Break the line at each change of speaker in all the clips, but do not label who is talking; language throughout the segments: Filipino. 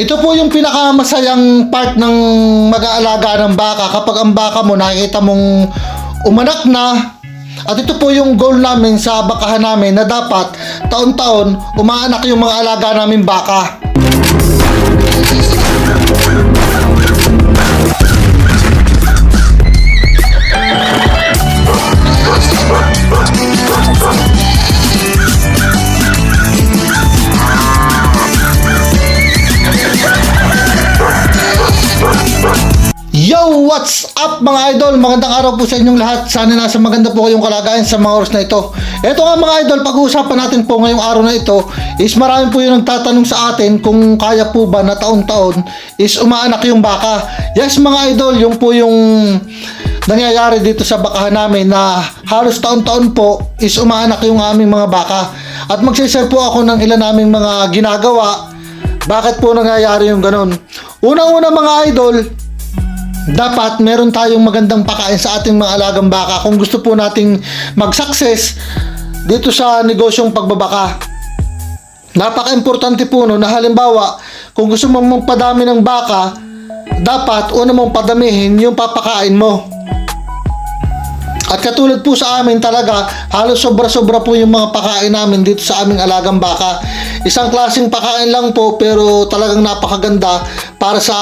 Ito po yung pinakamasayang part ng mag-aalaga ng baka kapag ang baka mo nakikita mong umanak na at ito po yung goal namin sa bakahan namin na dapat taon-taon umaanak yung mga alaga namin baka. Yo! What's up mga idol? Magandang araw po sa inyong lahat. Sana nasa maganda po kayong kalagayan sa mga oras na ito. Ito nga mga idol, pag-uusapan natin po ngayong araw na ito is marami po yung nagtatanong sa atin kung kaya po ba na taon-taon is umaanak yung baka. Yes mga idol, yung po yung nangyayari dito sa bakahan namin na halos taon-taon po is umaanak yung aming mga baka. At magsishare po ako ng ilan naming mga ginagawa bakit po nangyayari yung ganun. Unang-una mga idol, dapat meron tayong magandang pakain sa ating mga alagang baka kung gusto po nating mag-success dito sa negosyong pagbabaka. Napaka-importante po no na halimbawa, kung gusto mong magpadami ng baka, dapat una mong padamihin yung papakain mo. At katulad po sa amin talaga, halos sobra-sobra po yung mga pakain namin dito sa aming alagang baka. Isang klaseng pakain lang po pero talagang napakaganda para sa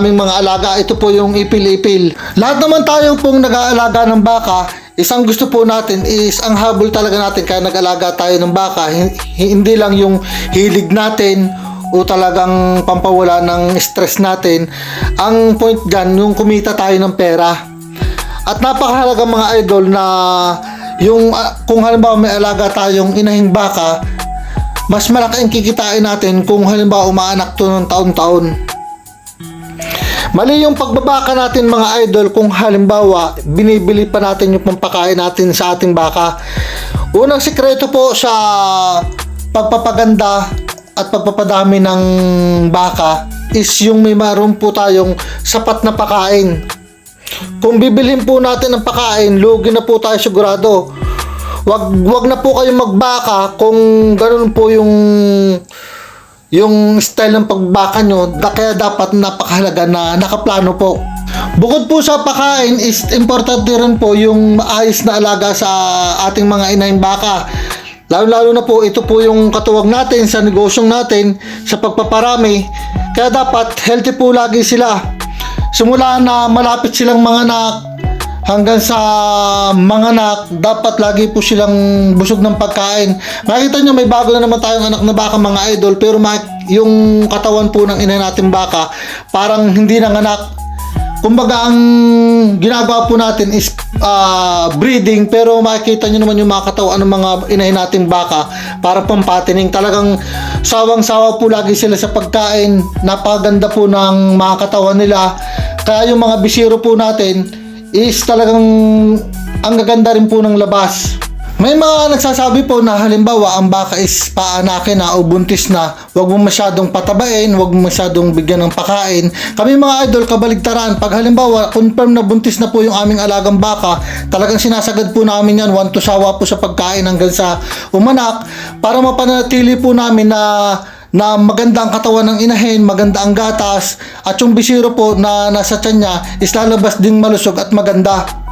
aming mga alaga. Ito po yung ipil-ipil. Lahat naman tayong pong nag-aalaga ng baka, isang gusto po natin is ang habol talaga natin kaya nag-alaga tayo ng baka. Hin- Hindi lang yung hilig natin o talagang pampawala ng stress natin. Ang point dyan, yung kumita tayo ng pera. At napakahalaga mga idol na yung ah, kung halimbawa may alaga tayong inahing baka, mas malaki ang kikitain natin kung halimbawa umaanak to ng taon-taon. Mali yung pagbabaka natin mga idol kung halimbawa binibili pa natin yung pampakain natin sa ating baka. Unang sikreto po sa pagpapaganda at pagpapadami ng baka is yung may maroon po tayong sapat na pakain. Kung bibilhin po natin ng pakain, lugi na po tayo sigurado. Wag wag na po kayong magbaka kung ganun po yung yung style ng pagbaka nyo, da- kaya dapat napakahalaga na nakaplano po. Bukod po sa pakain, is importante rin po yung maayos na alaga sa ating mga inahing baka. Lalo-lalo na po, ito po yung katuwag natin sa negosyong natin sa pagpaparami. Kaya dapat healthy po lagi sila. Simula na malapit silang mga anak, hanggang sa mga anak, dapat lagi po silang busog ng pagkain. Makikita nyo, may bago na naman tayong anak na baka mga idol, pero yung katawan po ng ina natin baka, parang hindi nang anak. Kumbaga, ang ginagawa po natin is ah, breeding, pero makikita nyo naman yung mga katawan ng mga inahin nating baka, para pampatining. Talagang sawang-sawa po lagi sila sa pagkain. Napaganda po ng mga katawan nila. Kaya yung mga bisiro po natin, is talagang ang gaganda rin po ng labas. May mga nagsasabi po na halimbawa ang baka is paanakin na o buntis na, wag mo masyadong patabain, wag mo masyadong bigyan ng pakain. Kami mga idol kabaligtaran, pag halimbawa confirm na buntis na po yung aming alagang baka, talagang sinasagad po namin yan, one to sawa po sa pagkain hanggang sa umanak para mapanatili po namin na na maganda ang katawan ng inahin, maganda ang gatas, at yung bisiro po na nasa tiyan niya is lalabas din malusog at maganda.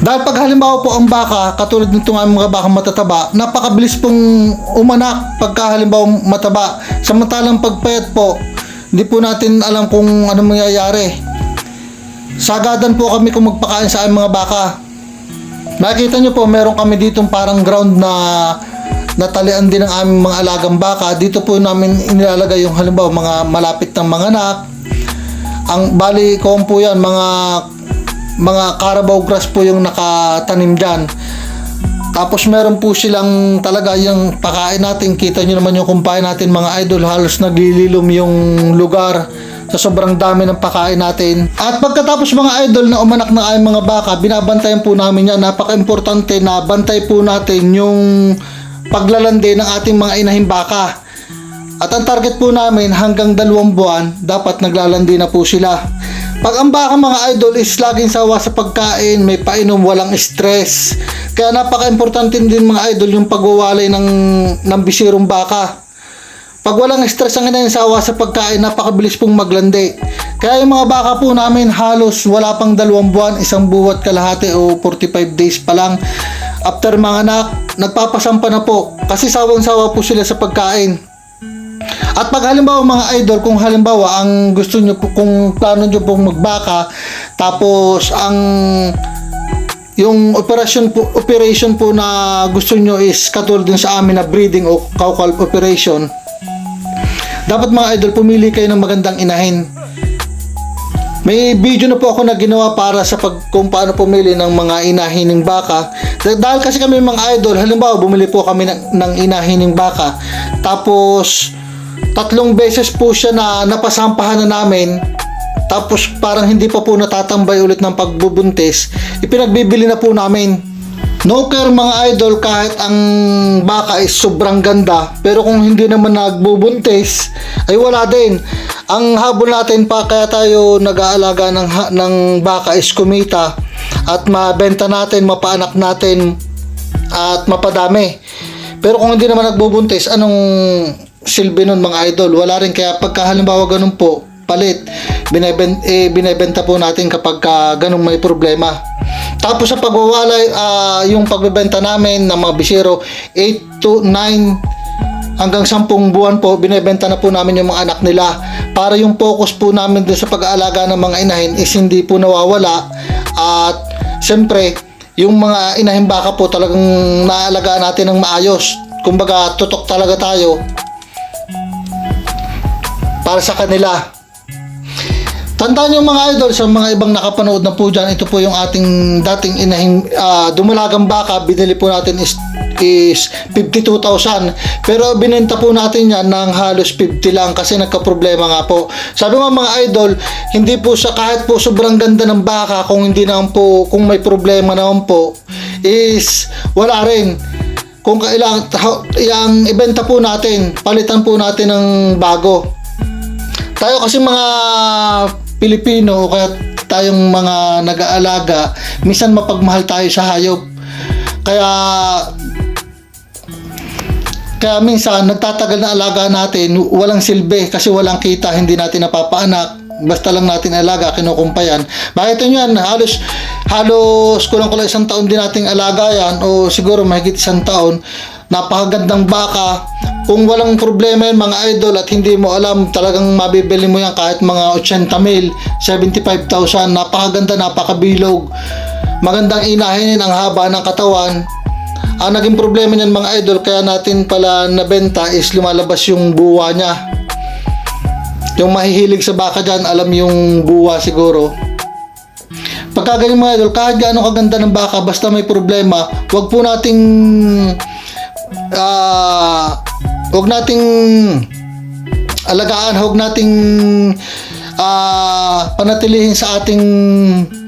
Dahil pag halimbawa po ang baka, katulad nitong aming mga baka matataba, napakabilis pong umanak pagka halimbawa mataba. Samantalang pagpayat po, hindi po natin alam kung ano mangyayari. Sagadan po kami kung magpakain sa aming mga baka. Nakita nyo po, meron kami ditong parang ground na natalian din ng aming mga alagang baka. Dito po namin inilalagay yung halimbawa mga malapit ng mga anak. Ang bali ko po yan, mga mga carabao grass po yung nakatanim dyan. Tapos meron po silang talaga yung pakain natin. Kita nyo naman yung kumpain natin mga idol. Halos naglililom yung lugar sa sobrang dami ng pakain natin. At pagkatapos mga idol na umanak ng aming mga baka, binabantayan po namin yan. Napaka-importante na bantay po natin yung paglalandi ng ating mga inahing baka. At ang target po namin hanggang dalawang buwan, dapat naglalandi na po sila. Pag ang baka mga idol is laging sawa sa pagkain, may painom, walang stress. Kaya napaka-importante din mga idol yung pagwawalay ng, ng bisirong baka. Pag walang stress ang inahin sa awa sa pagkain, napakabilis pong maglandi. Kaya yung mga baka po namin halos wala pang dalawang buwan, isang buwat kalahati o 45 days pa lang. After mga anak, nagpapasampa na po kasi sawang-sawa po sila sa pagkain. At pag halimbawa mga idol, kung halimbawa ang gusto nyo kung plano nyo pong magbaka, tapos ang yung operation po, operation po na gusto nyo is katulad dun sa amin na breeding o cow calf operation, dapat mga idol, pumili kayo ng magandang inahin. May video na po ako na ginawa para sa pag kung paano pumili ng mga inahining baka. Dah- Dahil kasi kami mga idol, halimbawa bumili po kami ng, ng inahining baka. Tapos tatlong beses po siya na napasampahan na namin. Tapos parang hindi pa po natatambay ulit ng pagbubuntis. Ipinagbibili na po namin. No care mga idol kahit ang baka is sobrang ganda pero kung hindi naman nagbubuntis ay wala din. Ang habol natin pa kaya tayo nag-aalaga ng, ng baka is kumita at mabenta natin, mapaanak natin at mapadami. Pero kung hindi naman nagbubuntis, anong silbi nun mga idol? Wala rin kaya pagka halimbawa ganun po, palit, bineben, eh, binebenta po natin kapag ka ganun may problema. Tapos sa pagwawalay, ah, yung pagbebenta namin ng mga bisero, 8 to 9 hanggang 10 buwan po, binebenta na po namin yung mga anak nila. Para yung focus po namin dun sa pag-aalaga ng mga inahin is hindi po nawawala. At siyempre, yung mga inahin baka po talagang naalagaan natin ng maayos. Kumbaga, tutok talaga tayo para sa kanila. Tandaan yung mga idol sa mga ibang nakapanood na po dyan, ito po yung ating dating inahing ah, dumulagang baka, binili po natin is, is 52,000. Pero binenta po natin yan ng halos 50 lang kasi nagka-problema nga po. Sabi nga mga idol, hindi po sa kahit po sobrang ganda ng baka kung hindi naman po, kung may problema naman po, is wala rin kung kailangan yung ibenta po natin, palitan po natin ng bago. Tayo kasi mga Pilipino o kaya tayong mga nag-aalaga, minsan mapagmahal tayo sa hayop. Kaya kaya minsan nagtatagal na alaga natin, walang silbi kasi walang kita, hindi natin napapaanak. Basta lang natin alaga, kinukumpayan. Makita nyo yan, halos, halos kulang-kulang isang taon din nating alaga yan o siguro mahigit isang taon. Napakagandang baka. Kung walang problema yan mga idol at hindi mo alam, talagang mabibili mo yan kahit mga 80 mil, 75,000. Napakaganda, napakabilog. Magandang inahin ang haba ng katawan. Ang naging problema niyan mga idol, kaya natin pala nabenta is lumalabas yung buwa niya. Yung mahihilig sa baka dyan, alam yung buwa siguro. Pagka ganyan mga idol, kahit gaano kaganda ng baka, basta may problema, wag po nating ah wag nating alagaan, wag nating ah panatilihin sa ating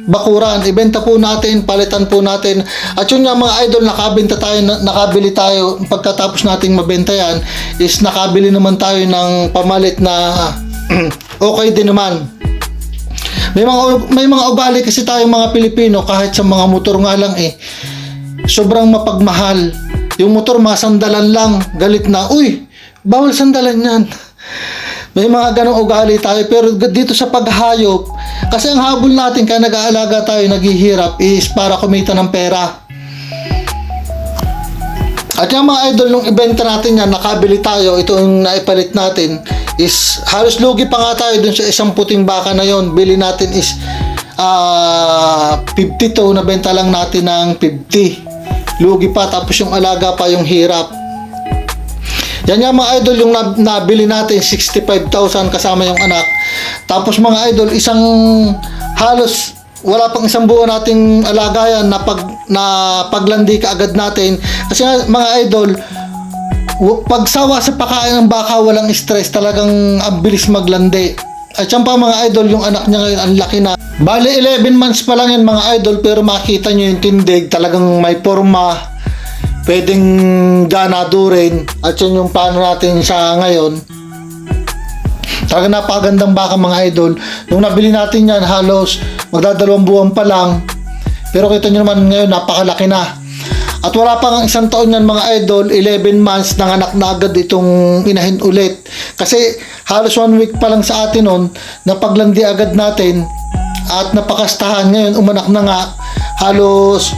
bakuran. Ibenta po natin, palitan po natin. At yun nga mga idol, nakabenta tayo, na- nakabili tayo. Pagkatapos nating mabenta yan, is nakabili naman tayo ng pamalit na okay din naman. May mga may mga ugali kasi tayong mga Pilipino kahit sa mga motor nga lang eh. Sobrang mapagmahal. Yung motor masandalan lang, galit na, uy, bawal sandalan yan. May mga ganong ugali tayo pero dito sa paghayop, kasi ang habol natin kaya nag-aalaga tayo, naghihirap is para kumita ng pera. At yung mga idol, nung ibenta natin yan, nakabili tayo, ito yung naipalit natin, is halos lugi pa nga tayo dun sa isang puting baka na yon Bili natin is ah 52, nabenta lang natin ng 50. Lugi pa, tapos yung alaga pa yung hirap. Yan nga mga idol, yung nab- nabili natin, 65,000 kasama yung anak. Tapos mga idol, isang halos wala pang isang buwan nating alagayan na pag na paglandi ka agad natin kasi mga idol pagsawa sa pagkain ng baka walang stress talagang ang bilis maglandi at yan pa mga idol yung anak niya ngayon ang laki na bali 11 months pa lang yan mga idol pero makita nyo yung tindig talagang may forma pwedeng ganado rin at yun yung paano natin sa ngayon Talaga napakagandang baka mga idol. Nung nabili natin yan, halos magdadalawang buwan pa lang. Pero kita nyo naman ngayon, napakalaki na. At wala pa nga isang taon yan mga idol, 11 months nanganak na agad itong inahin ulit. Kasi halos one week pa lang sa atin nun, napaglandi agad natin at napakastahan ngayon, umanak na nga. Halos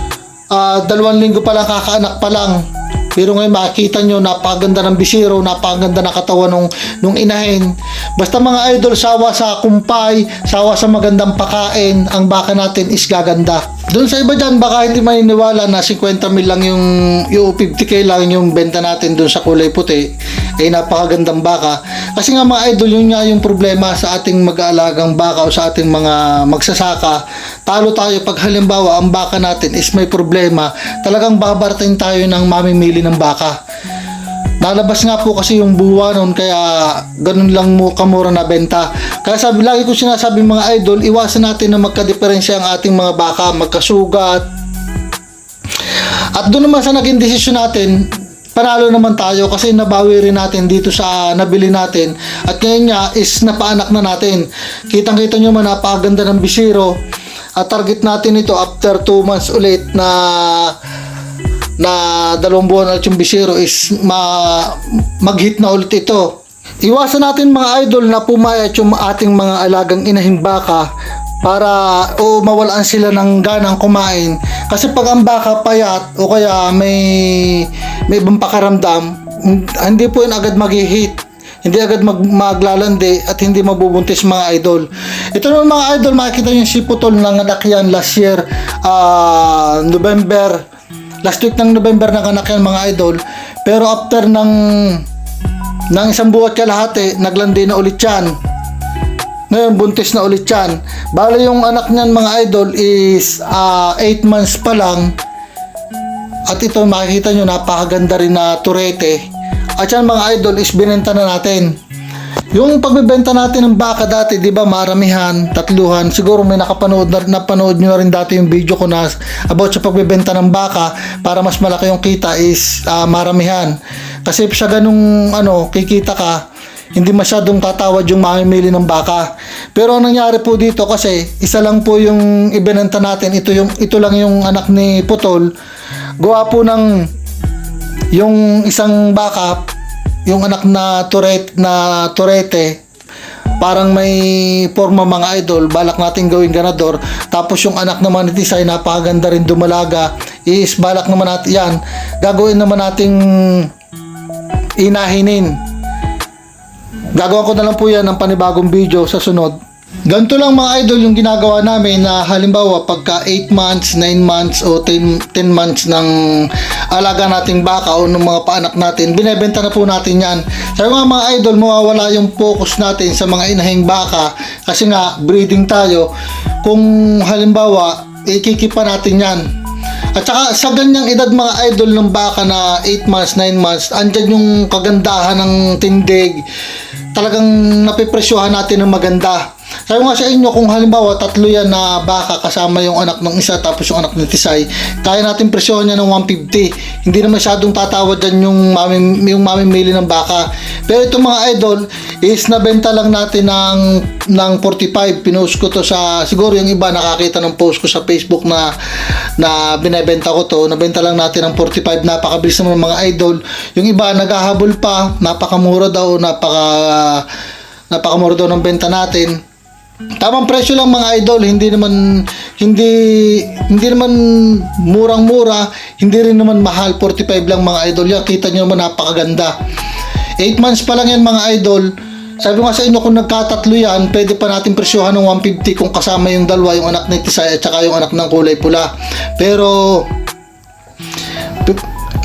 ah, dalawang linggo pa lang kakaanak pa lang. Pero ngayon makikita nyo, napakaganda ng bisiro, napakaganda na katawan nung, nung inahin. Basta mga idol, sawa sa kumpay, sawa sa magandang pakain, ang baka natin is gaganda. Doon sa iba dyan, baka hindi maniniwala na 50 mil lang yung, yung 50k lang yung benta natin doon sa kulay puti. Eh, napakagandang baka. Kasi nga mga idol, yun nga yung problema sa ating mag-aalagang baka o sa ating mga magsasaka. Talo tayo pag halimbawa ang baka natin is may problema, talagang babarating tayo ng mamimili ng baka. Nalabas nga po kasi yung buwa nun kaya ganun lang mo kamura na benta. Kaya sabi lagi ko sinasabi mga idol, iwasan natin na magka-diferensya ang ating mga baka, magkasugat. At doon naman sa naging desisyon natin, panalo naman tayo kasi nabawi rin natin dito sa nabili natin. At ngayon nga is napaanak na natin. Kitang-kita nyo man napakaganda ng bisiro. At target natin ito after 2 months ulit na na dalawang buwan ulit yung bisiro is ma, mag-hit na ulit ito. Iwasan natin mga idol na pumayat yung ating mga alagang inahin baka para o mawalan sila ng ganang kumain. Kasi pag ang baka payat o kaya may may ibang pakaramdam, hindi po yun agad mag-hit. Hindi agad mag maglalandi at hindi mabubuntis mga idol. Ito naman mga idol, makikita niyo si Putol ng anak yan last year, ah, November. Last week ng November ng anak yan mga idol. Pero after ng ng isang buwat kalahati, naglandi na ulit yan. Ngayon, buntis na ulit yan. Bale yung anak niyan mga idol is 8 months pa lang. At ito makikita nyo, napakaganda rin na turete. At yan mga idol is binenta na natin. Yung pagbebenta natin ng baka dati, di ba, maramihan, tatluhan. Siguro may nakapanood na, napanood nyo na rin dati yung video ko na about sa pagbebenta ng baka para mas malaki yung kita is ah, maramihan. Kasi sa ganung ano, kikita ka, hindi masyadong tatawad yung mamimili ng baka. Pero ang nangyari po dito kasi isa lang po yung ibenta natin, ito yung ito lang yung anak ni Putol. Gawa po ng yung isang baka, yung anak na turret na turete, parang may forma mga idol, balak natin gawing ganador. Tapos yung anak naman ni Tisay, napakaganda rin dumalaga. Is balak naman natin yan. Gagawin naman nating inahinin. Gagawa ko na lang po yan ng panibagong video sa sunod. Ganito lang mga idol yung ginagawa namin na halimbawa pagka 8 months, 9 months o 10, 10 months ng alaga nating baka o ng mga paanak natin, binebenta na po natin yan. Sabi mga mga idol, mawawala yung focus natin sa mga inahing baka kasi nga breeding tayo. Kung halimbawa, ikikipa natin yan. At saka sa ganyang edad mga idol ng baka na 8 months, 9 months, andyan yung kagandahan ng tindig. Talagang napipresyohan natin ng maganda. Sabi nga sa inyo, kung halimbawa tatlo yan na baka kasama yung anak ng isa tapos yung anak ng tisay, kaya natin presyohan niya ng 150. Hindi na masyadong tatawad dyan yung, mami, yung mamimili ng baka. Pero itong mga idol is nabenta lang natin ng, ng 45. Pinost ko to sa, siguro yung iba nakakita ng post ko sa Facebook na na binebenta ko to. Nabenta lang natin ng 45. Napakabilis naman ng mga idol. Yung iba naghahabol pa. Napakamura daw. Napaka napakamura daw ng benta natin. Tamang presyo lang mga idol, hindi naman hindi hindi naman murang-mura, hindi rin naman mahal, 45 lang mga idol. Yan kita niyo naman napakaganda. 8 months pa lang yan mga idol. Sabi ko nga sa inyo kung nagkatatlo yan, pwede pa natin presyohan ng 150 kung kasama yung dalawa, yung anak ni Tisay at saka yung anak ng kulay pula. Pero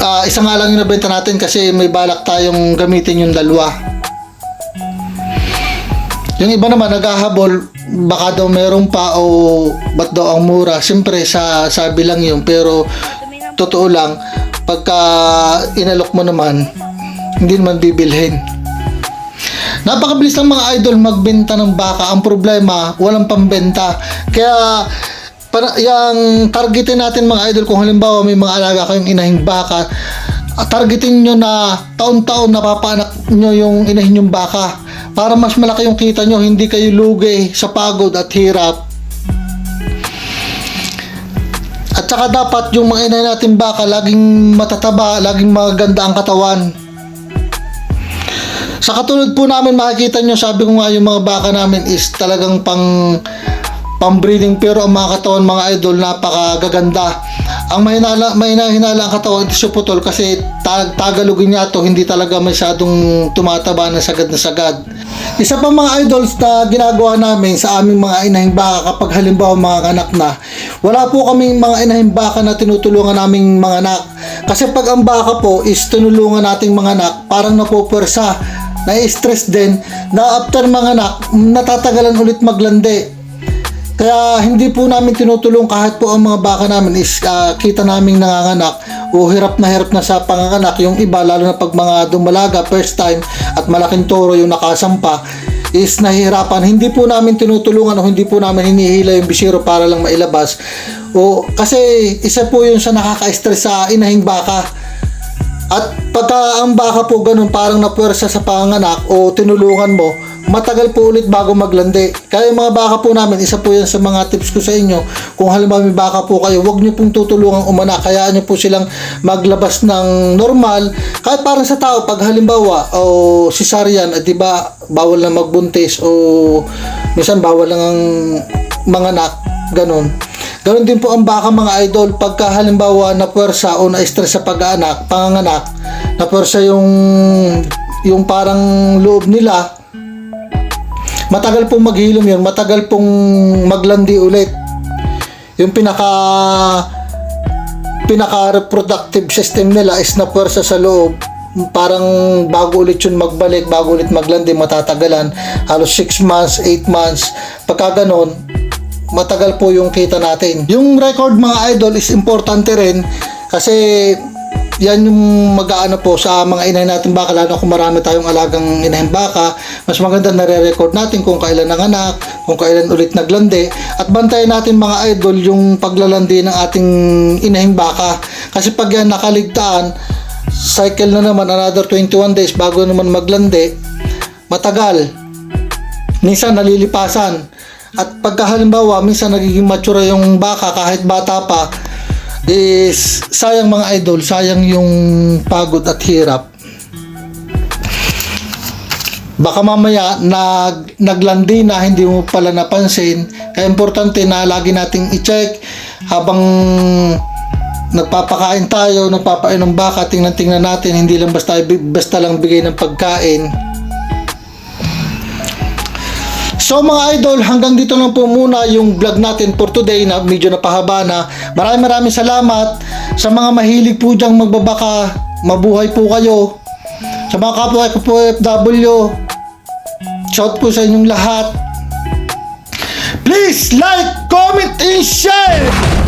ah, isa nga lang yung nabenta natin kasi may balak tayong gamitin yung dalawa. Yung iba naman naghahabol, baka daw meron pa o ba't daw ang mura. Siyempre sa sabi lang yun, pero totoo lang, pagka inalok mo naman, hindi naman bibilhin. Napakabilis ng mga idol magbenta ng baka. Ang problema, walang pambenta. Kaya para yung targetin natin mga idol kung halimbawa may mga alaga kayong inahing baka, targetin nyo na taon-taon napapanak nyo yung inahin yung baka para mas malaki yung kita nyo, hindi kayo lugi sa pagod at hirap. At saka dapat yung mga inay natin baka laging matataba, laging maganda ang katawan. Sa katulad po namin makikita nyo, sabi ko nga yung mga baka namin is talagang pang pang-breeding pero ang mga katawan mga idol napakagaganda. Ang mahinala, mahina-hinala ang katawan ito si Putol kasi tag tagalogin niya to hindi talaga masyadong tumataba na sagad na sagad. Isa pa mga idols na ginagawa namin sa aming mga inahing baka kapag halimbawa mga anak na, wala po kaming mga inahing baka na tinutulungan naming mga anak. Kasi pag ang baka po is tinulungan nating mga anak, parang napupwersa, na-stress din, na after mga anak, natatagalan ulit maglandi. Kaya hindi po namin tinutulong kahit po ang mga baka namin is ah, kita naming nanganganak o hirap na hirap na sa panganganak. Yung iba, lalo na pag mga dumalaga, first time at malaking toro yung nakasampa, is nahihirapan. Hindi po namin tinutulungan o hindi po namin hinihila yung bisiro para lang mailabas. O, kasi isa po yun sa nakaka-stress sa inahing baka. At pagka ang baka po ganun parang napuwersa sa panganak o tinulungan mo, matagal po ulit bago maglandi. Kaya mga baka po namin, isa po yan sa mga tips ko sa inyo. Kung halimbawa may baka po kayo, huwag nyo pong tutulungan umanak. Kayaan nyo po silang maglabas ng normal. Kahit parang sa tao, pag halimbawa, o cesarean, at diba, bawal na magbuntis o minsan bawal lang ang manganak, ganun. Ganon din po ang baka mga idol pagka halimbawa na puwersa o na-stress sa pag-aanak, panganganak, na puwersa yung yung parang loob nila, matagal pong maghilom yun, matagal pong maglandi ulit. Yung pinaka pinaka reproductive system nila is na puwersa sa loob parang bago ulit yun magbalik, bago ulit maglandi, matatagalan. Halos 6 months, 8 months. Pagka ganon, matagal po yung kita natin. Yung record mga idol is importante rin kasi yan yung mag-aano po sa mga inahin natin. Baka lalo kung marami tayong alagang inahin baka mas maganda na re-record natin kung kailan nanganak kung kailan ulit naglandi. At bantayan natin mga idol yung paglalandi ng ating inahing baka. Kasi pag yan nakaligtaan cycle na naman another 21 days bago naman maglandi matagal. Minsan nalilipasan. At pagka halimbawa minsan nagiging mature yung baka kahit bata pa is sayang mga idol sayang yung pagod at hirap. Baka mamaya nag, naglandi na hindi mo pala napansin kaya importante na lagi nating i-check habang nagpapakain tayo nagpapain ng baka tingnan tingnan natin hindi lang basta basta lang bigay ng pagkain So mga idol, hanggang dito lang po muna yung vlog natin for today na medyo napahaba na. Maraming maraming salamat sa mga mahilig po dyang magbabaka. Mabuhay po kayo. Sa mga kapwa ko po FW, shout po sa inyong lahat. Please like, comment, and share!